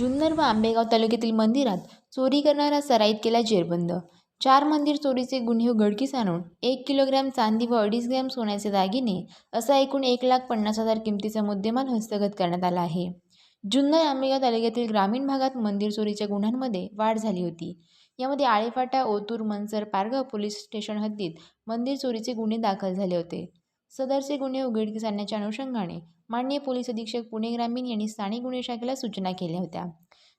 जुन्नर व आंबेगाव तालुक्यातील मंदिरात चोरी करणारा सराईत केला जेरबंद. चार मंदिर चोरीचे गुन्हे उघडकीस आणून एक किलोग्रॅम चांदी व अडीच ग्रॅम सोन्याचे दागिने असा एकूण एक लाख पन्नास हजार किमतीचा मुद्देमाल हस्तगत करण्यात आला आहे. जुन्नर आंबेगाव तालुक्यातील ग्रामीण भागात मंदिर चोरीच्या गुन्ह्यांमध्ये वाढ झाली होती. यामध्ये आळेफाटा ओतूर मनसर पारगाव पोलीस स्टेशन हद्दीत मंदिर चोरीचे गुन्हे दाखल झाले होते. सदरचे गुन्हे उघडकीस आणण्याच्या अनुषंगाने माननीय पोलीस अधीक्षक पुणे ग्रामीण यांनी स्थानिक गुन्हे शाखेला सूचना केल्या होत्या.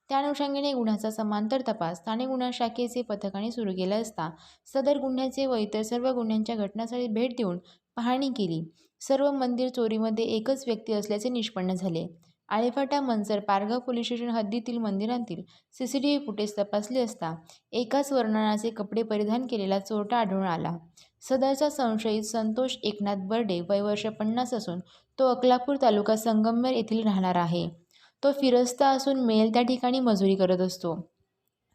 त्या अनुषंगाने गुन्ह्याचा समांतर तपास स्थानिक गुन्हा शाखेचे पथकाने सुरू केला असता सदर गुन्ह्याचे व इतर सर्व गुन्ह्यांच्या घटनास्थळी भेट देऊन पाहणी केली. सर्व मंदिर चोरीमध्ये एकच व्यक्ती असल्याचे निष्पन्न झाले. आळेफाटा मंजर पारगाव पोलीस स्टेशन हद्दीतील मंदिरांतील C C T V footage तपासले असता एकाच वर्णनाचे कपडे परिधान केलेला चोरटा आढळून आला. सदरचा संशयित संतोष एकनाथ बर्डे वय वर्ष पन्नास असून तो अकलापूर तालुका संगमनेर येथील राहणार आहे. तो फिरस्ता असून मिळेल त्या ठिकाणी मजुरी करत असतो.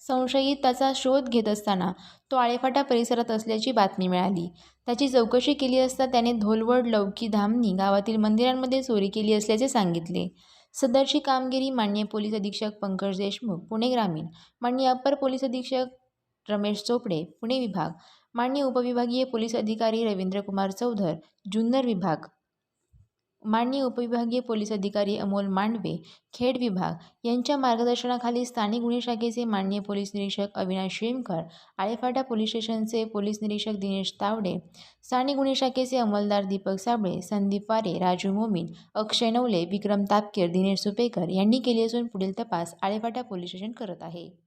संशयित त्याचा शोध घेत असताना तो आळेफाटा परिसरात असल्याची बातमी मिळाली. त्याची चौकशी केली असता त्याने धोलवड लौकी धामणी गावातील मंदिरांमध्ये चोरी केली असल्याचे सांगितले. सदरची कामगिरी माननीय पोलीस अधीक्षक पंकज देशमुख पुणे ग्रामीण माननीय अप्पर पोलीस अधीक्षक रमेश चोपडे पुणे विभाग माननीय उपविभागीय पोलीस अधिकारी रवींद्र कुमार चौधर जुन्नर विभाग. माननीय उपविभागीय पोलीस अधिकारी अमोल मांडवे खेड विभाग. यांच्या मार्गदर्शनाखाली स्थानिक गुन्हे शाखेचे माननीय पोलीस निरीक्षक अविनाश शेमकर आळेफाटा पोलीस स्टेशनचे पोलीस निरीक्षक दिनेश तावडे स्थानिक गुन्हे शाखेचे अंमलदार दीपक साबळे संदीप वारे राजू मोमीन अक्षय नवले विक्रम तापकीर दिनेश सुपेकर यांनी केली असून पुढील तपास आळेफाटा पोलीस स्टेशन करत आहे.